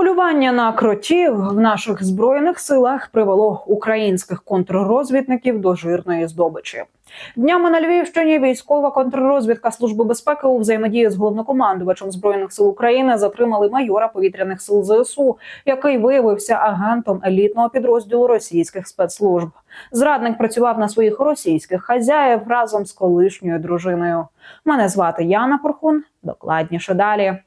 Полювання на кротів в наших збройних силах привело українських контррозвідників до жирної здобичі. Днями на Львівщині військова контррозвідка Служби безпеки у взаємодії з головнокомандувачем збройних сил України затримали майора повітряних сил ЗСУ, який виявився агентом елітного підрозділу російських спецслужб. Зрадник працював на своїх російських хазяїв разом з колишньою дружиною. Мене звати Яна Порхун. Докладніше далі.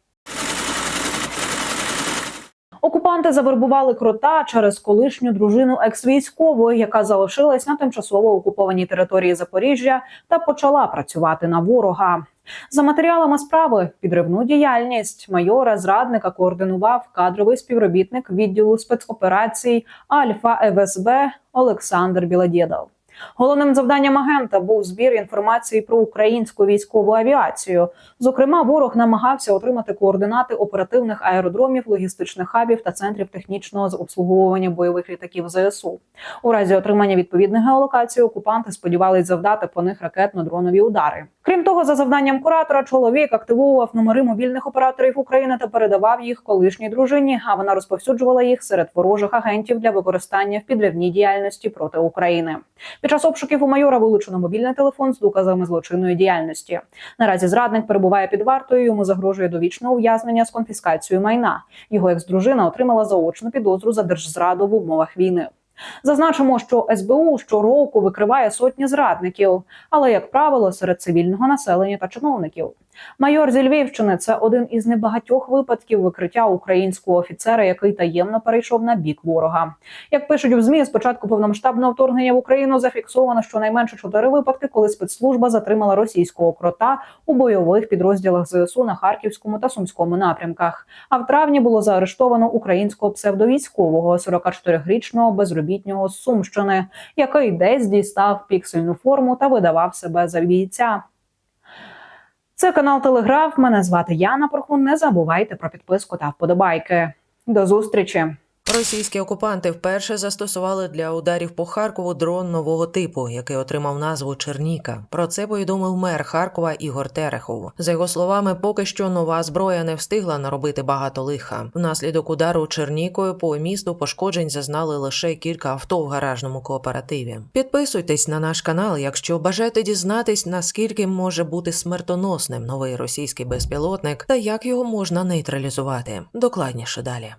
Окупанти завербували крота через колишню дружину екс-військової, яка залишилась на тимчасово окупованій території Запоріжжя та почала працювати на ворога. За матеріалами справи підривну діяльність майора зрадника координував кадровий співробітник відділу спецоперацій Альфа ФСБ Олександр Білодєдов. Головним завданням агента був збір інформації про українську військову авіацію. Зокрема, ворог намагався отримати координати оперативних аеродромів, логістичних хабів та центрів технічного обслуговування бойових літаків ЗСУ. У разі отримання відповідних геолокацій окупанти сподівались завдати по них ракетно-дронові удари. Крім того, за завданням куратора, чоловік активовував номери мобільних операторів України та передавав їх колишній дружині. А вона розповсюджувала їх серед ворожих агентів для використання в підривній діяльності проти України. Під час обшуків у майора вилучено мобільний телефон з доказами злочинної діяльності. Наразі зрадник перебуває під вартою. Йому загрожує довічне ув'язнення з конфіскацією майна. Його екс-дружина отримала заочну підозру за держзраду в умовах війни. Зазначимо, що СБУ щороку викриває сотні зрадників, але як правило, серед цивільного населення та чиновників. Майор зі Львівщини це один із небагатьох випадків викриття українського офіцера, який таємно перейшов на бік ворога. Як пишуть у змі, з початку повномасштабного вторгнення в Україну зафіксовано щонайменше чотири випадки, коли спецслужба затримала російського крота у бойових підрозділах ЗСУ на харківському та сумському напрямках. А в травні було заарештовано українського псевдовійськового 44-річного безробітнього з Сумщини, який десь дістав піксельну форму та видавав себе за бійця. Це канал Телеграф. Мене звати Яна Прохун. Не забувайте про підписку та вподобайки. До зустрічі. Російські окупанти вперше застосували для ударів по Харкову дрон нового типу, який отримав назву Черніка. Про це повідомив мер Харкова Ігор Терехов. За його словами, поки що нова зброя не встигла наробити багато лиха. Внаслідок удару Чернікою по місту пошкоджень зазнали лише кілька авто в гаражному кооперативі. Підписуйтесь на наш канал, якщо бажаєте дізнатись, наскільки може бути смертоносним новий російський безпілотник та як його можна нейтралізувати. Докладніше далі.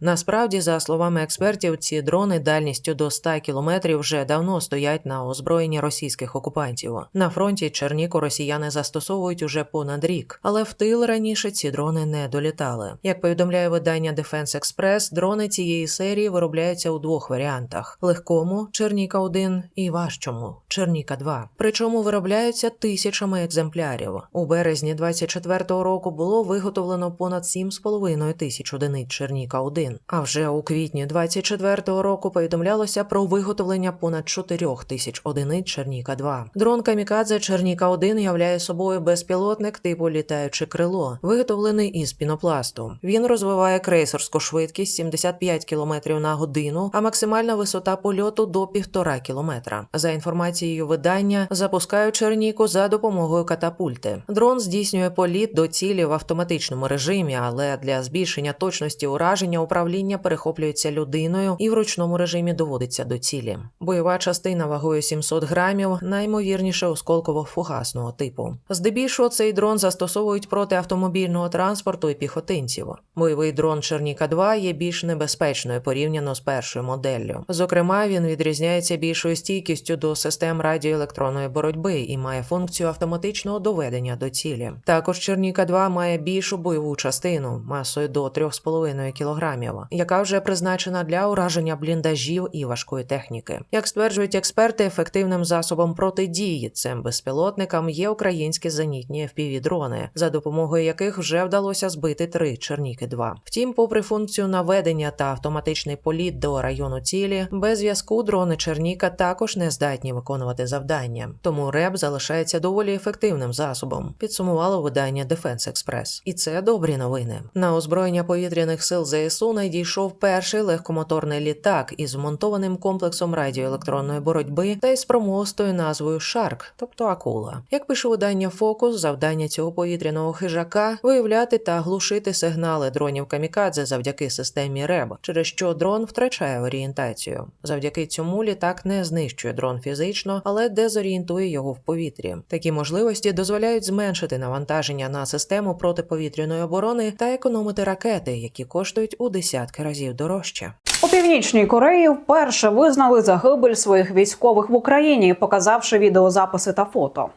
Насправді, за словами експертів, ці дрони дальністю до 100 кілометрів вже давно стоять на озброєнні російських окупантів. На фронті Черніку росіяни застосовують уже понад рік, але в тил раніше ці дрони не долітали. Як повідомляє видання Defense Express, дрони цієї серії виробляються у двох варіантах: легкому Черніка 1 і важчому Черніка 2 Причому виробляються тисячами екземплярів. У березні 24-го року було виготовлено понад 7,5 тисяч одиниць Черніка 1 а вже у квітні 24-го року повідомлялося про виготовлення понад 4 тисяч одиниць Черніка 2 Дрон Камікадзе Черніка 1 являє собою безпілотник типу літаюче крило, виготовлений із пінопласту. Він розвиває крейсерську швидкість 75 км на годину, а максимальна висота польоту до 1,5 км. За інформацією видання, запускають Черніку за допомогою катапульти. Дрон здійснює політ до цілі в автоматичному режимі, але для збільшення точності ураження управління перехоплюється людиною і в ручному режимі доводиться до цілі. Бойова частина вагою 700 грамів, наймовірніше осколково-фугасного типу. Здебільшого цей дрон застосовують проти автомобільного транспорту і піхотинців. Бойовий дрон Черніка 2 є більш небезпечною порівняно з першою моделлю. Зокрема, він відрізняється більшою стійкістю до систем радіоелектронної боротьби і має функцію автоматичного доведення до цілі. Також Черніка 2 має більшу бойову частину масою до 3,5 кг, яка вже призначена для ураження бліндажів і важкої техніки. Як стверджують експерти, ефективним засобом протидії цим безпілотникам є українські зенітні FPV-дрони, за допомогою яких вже вдалося збити три Черніки 2 Втім, попри функцію наведення та автоматичний політ до району цілі, без зв'язку дрони Черніка також не здатні виконувати завдання. Тому РЕБ залишається доволі ефективним засобом. Підсумувало видання Defense Express. І це добрі новини. На озброєння повітряних сил ЗСУ надійшов перший легкомоторний літак із вмонтованим комплексом радіоелектронної боротьби та із промостою назвою Шарк, тобто акула. Як пише видання Фокус, завдання цього повітряного хижака виявляти та глушити сигнали дронів камікадзе завдяки системі РЕБ, через що дрон втрачає орієнтацію. Завдяки цьому літак не знищує дрон фізично, але дезорієнтує його в повітрі. Такі можливості дозволяють зменшити навантаження на систему протиповітряної оборони та економити ракети, які коштують у десятки разів дорожче. У північній Кореї вперше визнали загибель своїх військових в Україні, показавши відеозаписи та фото.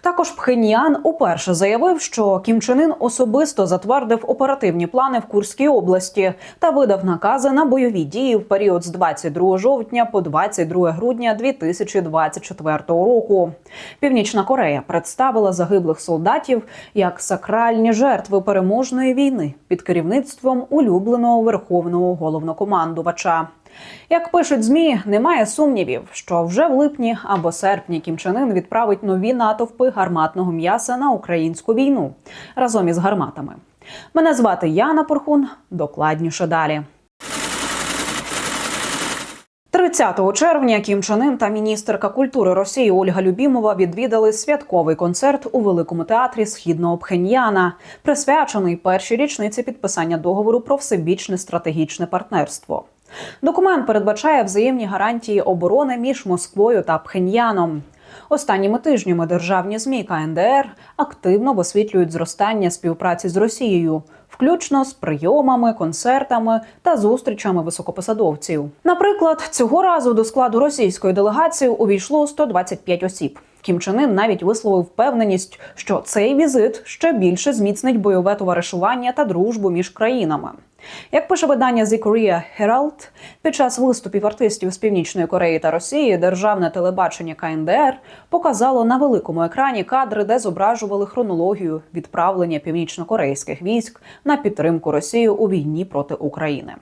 Також Пхеньян уперше заявив, що Кім Чен Ін особисто затвердив оперативні плани в Курській області та видав накази на бойові дії в період з 22 жовтня по 22 грудня 2024 року. Північна Корея представила загиблих солдатів як сакральні жертви переможної війни під керівництвом улюбленого верховного головнокомандувача. Як пишуть змі, немає сумнівів, що вже в липні або серпні Кім Чен Ын відправить нові натовпи гарматного м'яса на українську війну разом із гарматами. Мене звати Яна Порхун. Докладніше далі. 30 червня Кім Чен Ын та міністерка культури Росії Ольга Любімова відвідали святковий концерт у великому театрі східного Пхеньяна, присвячений першій річниці підписання договору про всебічне стратегічне партнерство. Документ передбачає взаємні гарантії оборони між Москвою та Пхеньяном. Останніми тижнями державні змі КНДР активно висвітлюють зростання співпраці з Росією, включно з прийомами, концертами та зустрічами високопосадовців. Наприклад, цього разу до складу російської делегації увійшло 125 осіб. Кім Чен Ын навіть висловив впевненість, що цей візит ще більше зміцнить бойове товаришування та дружбу між країнами. Як пише видання The Korea Herald, під час виступів артистів з Північної Кореї та Росії державне телебачення КНДР показало на великому екрані кадри, де зображували хронологію відправлення північнокорейських військ на підтримку Росії у війні проти України.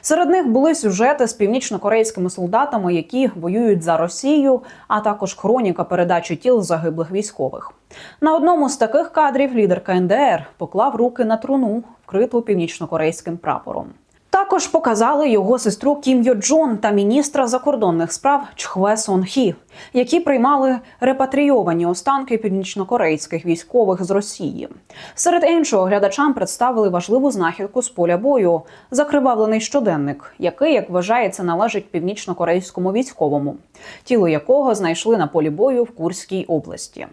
Серед них були сюжети з північнокорейськими солдатами, які воюють за Росію, а також хроніка передачі тіл загиблих військових. На одному з таких кадрів лідер КНДР поклав руки на труну, вкриту північнокорейським прапором. Також показали його сестру Кім Йо Джон та міністра закордонних справ Чхве Сон Хі, які приймали репатрійовані останки північнокорейських військових з Росії. Серед іншого глядачам представили важливу знахідку з поля бою закривавлений щоденник, який, як вважається, належить північнокорейському військовому, тіло якого знайшли на полі бою в Курській області.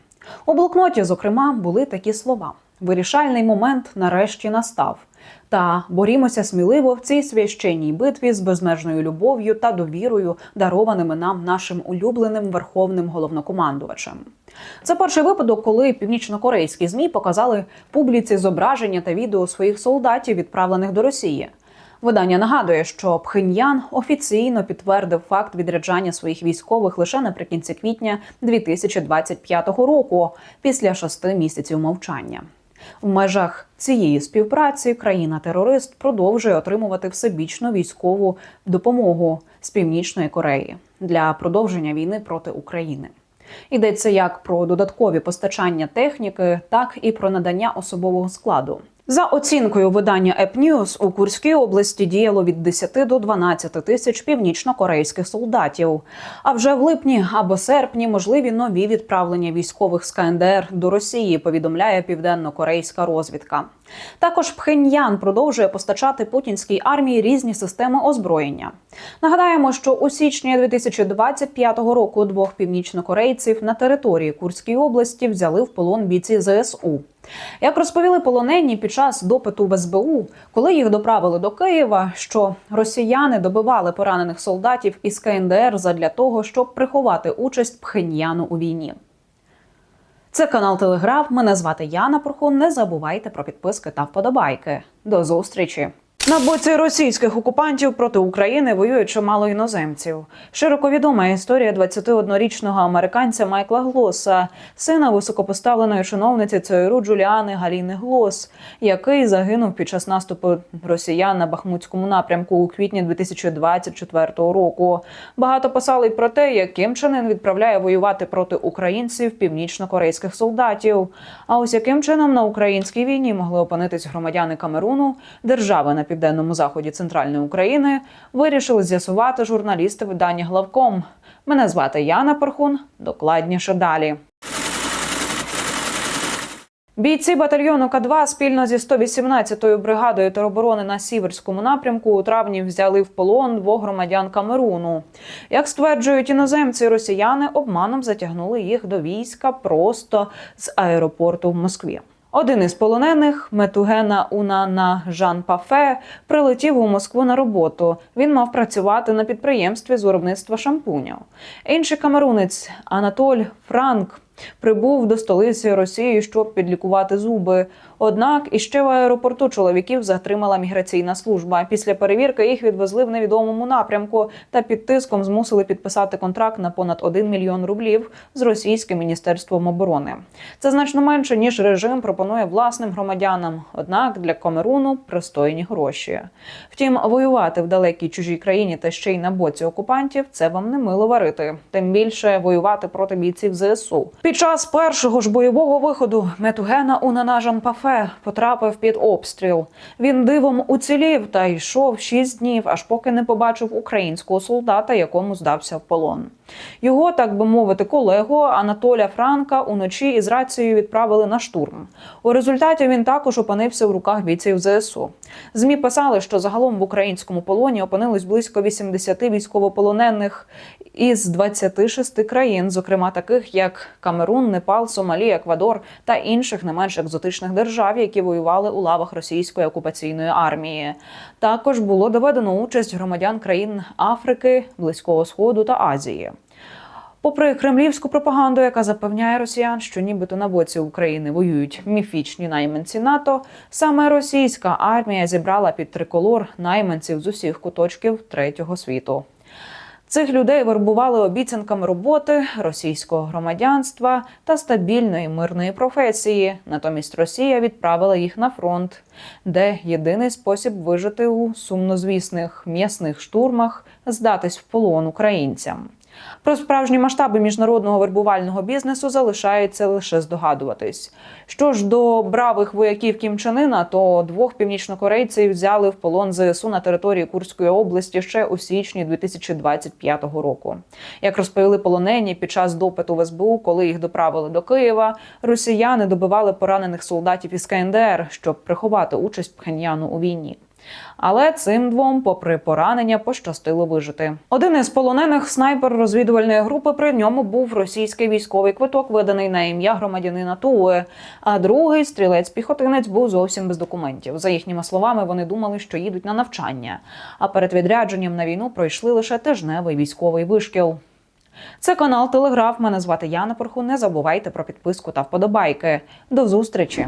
У блокноті, зокрема, були такі слова: вирішальний момент нарешті настав. Та борімося сміливо в цій священній битві з безмежною любов'ю та довірою, дарованими нам нашим улюбленим верховним головнокомандувачем. Це перший випадок, коли північнокорейські змі показали публіці зображення та відео своїх солдатів, відправлених до Росії. Видання нагадує, що Пхеньян офіційно підтвердив факт відряджання своїх військових лише наприкінці квітня 2025 року, після шести місяців мовчання. В межах цієї співпраці країна-терорист продовжує отримувати всебічну військову допомогу з північної Кореї для продовження війни проти України. Йдеться як про додаткові постачання техніки, так і про надання особового складу. За оцінкою видання App у Курській області діяло від 10 до 12 тисяч північно-корейських солдатів. А вже в липні або серпні можливі нові відправлення військових з КНДР до Росії. Повідомляє південно-корейська розвідка. Також Пхеньян продовжує постачати путінській армії різні системи озброєння. Нагадаємо, що у січні 2025 року двох північнокорейців на території Курської області взяли в полон бійці ЗСУ. Як розповіли полонені під час допиту в СБУ, коли їх доправили до Києва, що росіяни добивали поранених солдатів із КНДР задля того, щоб приховати участь Пхеньяну у війні. Це канал Телеграф. Мене звати Яна Порхун. Не забувайте про підписки та вподобайки. До зустрічі! На боці російських окупантів проти України воює чимало іноземців. Широко відома історія 21-річного американця Майкла Глоса, сина високопоставленої чиновниці ЦРУ Джуліани Галіни Глос, який загинув під час наступу росіян на Бахмутському напрямку у квітні 2024 року. Багато писали й про те, як Ким Чен Ын відправляє воювати проти українців північно-корейських солдатів. А ось яким чином на українській війні могли опинитись громадяни Камеруну, держави на південному заході центральної України, вирішили з'ясувати журналісти видання Главком. Мене звати Яна Пархун. Докладніше далі. Бійці батальйону К2 спільно зі 118-ю бригадою тероборони на Сіверському напрямку у травні взяли в полон двох громадян Камеруну. Як стверджують іноземці, росіяни обманом затягнули їх до війська просто з аеропорту в Москві. Один із полонених Метугена Унана Жан Пафе прилетів у Москву на роботу. Він мав працювати на підприємстві з виробництва шампунів. Інший камерунець Анатоль Франк прибув до столиці Росії, щоб підлікувати зуби. Однак іще в аеропорту чоловіків затримала міграційна служба. Після перевірки їх відвезли в невідомому напрямку та під тиском змусили підписати контракт на понад 1 мільйон рублів з російським міністерством оборони. Це значно менше ніж режим пропонує власним громадянам. Однак для Камеруну пристойні гроші. Втім, воювати в далекій чужій країні та ще й на боці окупантів це вам не мило варити. Тим більше воювати проти бійців ЗСУ. Під час першого ж бойового виходу Метугена Унана Жанпафе потрапив під обстріл. Він дивом уцілів та йшов шість днів, аж поки не побачив українського солдата, якому здався в полон. Його, так би мовити, колегу Анатоля Франка уночі із рацією відправили на штурм. У результаті він також опинився в руках бійців ЗСУ. Змі писали, що загалом в українському полоні опинилось близько 80 військовополонених із 26 країн, зокрема таких як Камерун, Непал, Сомалі, Еквадор та інших не менш екзотичних держав, які воювали у лавах російської окупаційної армії. Також було доведено участь громадян країн Африки, Близького Сходу та Азії. Попри кремлівську пропаганду, яка запевняє росіян, що нібито на боці України воюють міфічні найманці НАТО, саме російська армія зібрала під триколор найманців з усіх куточків третього світу. Цих людей вербували обіцянками роботи, російського громадянства та стабільної мирної професії. Натомість Росія відправила їх на фронт, де єдиний спосіб вижити у сумнозвісних м'ясних штурмах здатись в полон українцям. Про справжні масштаби міжнародного вербувального бізнесу залишається лише здогадуватись. Що ж до бравих вояків Кім Чен Ына, то двох північнокорейців взяли в полон ЗСУ на території Курської області ще у січні 2025 року. Як розповіли полонені під час допиту в СБУ, коли їх доправили до Києва, росіяни добивали поранених солдатів із КНДР, щоб приховати участь Пхеньяну у війні. Але цим двом, попри поранення, пощастило вижити. Один із полонених снайпер розвідувальної групи. При ньому був російський військовий квиток, виданий на ім'я громадянина Туе. А другий стрілець-піхотинець був зовсім без документів. За їхніми словами, вони думали, що їдуть на навчання. А перед відрядженням на війну пройшли лише тижневий військовий вишкіл. Це канал Телеграф. Мене звати Яна Порху. Не забувайте про підписку та вподобайки. До зустрічі!